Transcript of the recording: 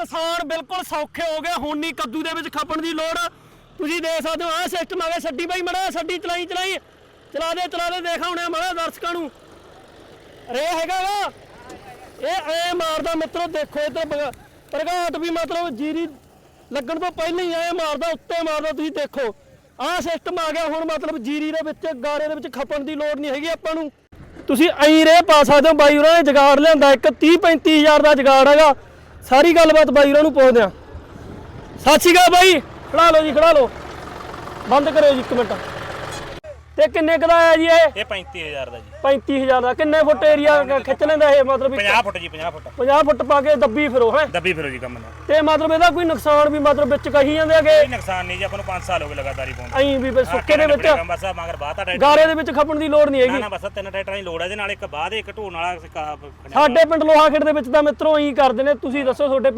ਕਿਸਾਨ ਬਿਲਕੁਲ ਸੌਖੇ ਹੋ ਗਏ। ਹੁਣ ਨਹੀਂ ਕੱਦੂ ਦੇ ਵਿੱਚ ਖਪਣ ਦੀ ਲੋੜ। ਤੁਸੀਂ ਦੇਖ ਸਕਦੇ ਹੋ, ਆਹ ਸਿਸਟਮ ਆ ਗਿਆ ਛੱਡੀ ਬਾਈ ਮੜਾ, ਛੱਡੀ, ਚਲਾਈ ਚਲਾਈ। ਚਲਾ ਦੇ ਚਲਾ ਦੇ, ਦੇਖ ਆਉਣੇ ਮੜਾ ਦਰਸ਼ਕਾਂ ਨੂੰ। ਰੇ ਹੈਗਾ ਵਾ। ਇਹ ਐ ਮਾਰਦਾ ਮਿੱਤਰੋ, ਦੇਖੋ ਇਧਰ ਪ੍ਰਗਾਟ ਵੀ ਮਤਲਬ ਜੀਰੀ ਲੱਗਣ ਤੋਂ ਪਹਿਲਾਂ ਹੀ ਐ ਮਾਰਦਾ, ਉੱਤੇ ਮਾਰਦਾ, ਤੁਸੀਂ ਦੇਖੋ। ਆਹ ਸਿਸਟਮ ਆ ਗਿਆ, ਹੁਣ ਮਤਲਬ ਜੀਰੀ ਦੇ ਵਿੱਚ, ਗਾਰੇ ਦੇ ਵਿੱਚ ਖਪਣ ਦੀ ਲੋੜ ਨਹੀਂ ਹੈਗੀ ਆਪਾਂ ਨੂੰ। ਤੁਸੀਂ ਐਂ ਰੇ ਪਾ ਸਕਦੇ ਹੋ ਬਾਈ ਉਹਨਾਂ ਨੇ, ਜਗਾੜ ਲਿਆਂਦਾ, ਇੱਕ 30 35000 ਦਾ ਜਗਾੜ ਹੈਗਾ। ਸਾਰੀ ਗੱਲਬਾਤ ਬਾਈ ਉਹਨਾਂ ਨੂੰ ਪੁੱਛਦੇ ਆ ਸਤਿ ਸ਼੍ਰੀ ਅਕਾਲ ਬਾਈ। ਖੜਾ ਲਓ ਜੀ ਖੜਾ ਲਓ। ਬੰਦ ਕਰਿਓ ਜੀ ਇੱਕ ਮਿੰਟ। ਤੇ ਕਿੰਨੇ ਕੁ ਦਾ ਆਇਆ ਜੀ ਇਹ? ਇਹ 35000 ਦਾ ਜੀ। 35000 ਦਾ। ਕਿੰਨੇ ਫੁੱਟ ਏਰੀਆ ਖਿੱਚ ਲੈਂਦਾ ਇਹ ਮਤਲਬ ਵੀ 50 ਫੁੱਟ ਜੀ 50 ਫੁੱਟ। 50 ਫੁੱਟ ਪਾ ਕੇ ਦੱਬੀ ਫਿਰੋ ਹੈ? ਦੱਬੀ ਫਿਰੋ ਜੀ ਕੰਮ ਦਾ ਤੇ ਮਤਲਬ ਇਹਦਾ ਕੋਈ ਨੁਕਸਾਨ ਵੀ ਮਤਲਬ ਵਿੱਚ ਕਹੀ ਜਾਂਦੇ ਆਗੇ ਕੋਈ ਨੁਕਸਾਨ ਨਹੀਂ ਜੀ ਆਪਾਂ ਨੂੰ 5 ਸਾਲ ਹੋ ਗਏ ਲਗਾਤਾਰ ਹੀ ਪਾਉਂਦੇ। ਐਂ ਵੀ ਫਿਰ ਸੁੱਕੇ ਦੇ ਵਿੱਚ ਬਸ ਮਗਰ ਬਾਤ ਆ ਗਾਰੇ ਦੇ ਵਿੱਚ ਖਪਣ ਦੀ ਲੋੜ ਨਹੀਂ ਹੈਗੀ। ਨਾ ਬਸ ਤਿੰਨ ਟਰੈਕਟਰਾਂ ਦੀ ਲੋੜ ਹੈ ਦੇ ਨਾਲ ਇੱਕ ਬਾਅਦ ਇੱਕ ਢੋਣ ਵਾਲਾ ਸਾਡੇ ਪਿੰਡ ਲੋਹਾਖੇੜ ਦੇ ਵਿੱਚ ਤਾਂ ਮਿੱਤਰੋ ਐਂ ਕਰਦੇ ਨੇ। ਤੁਸੀਂ ਦੱਸੋ ਤੁਹਾਡੇ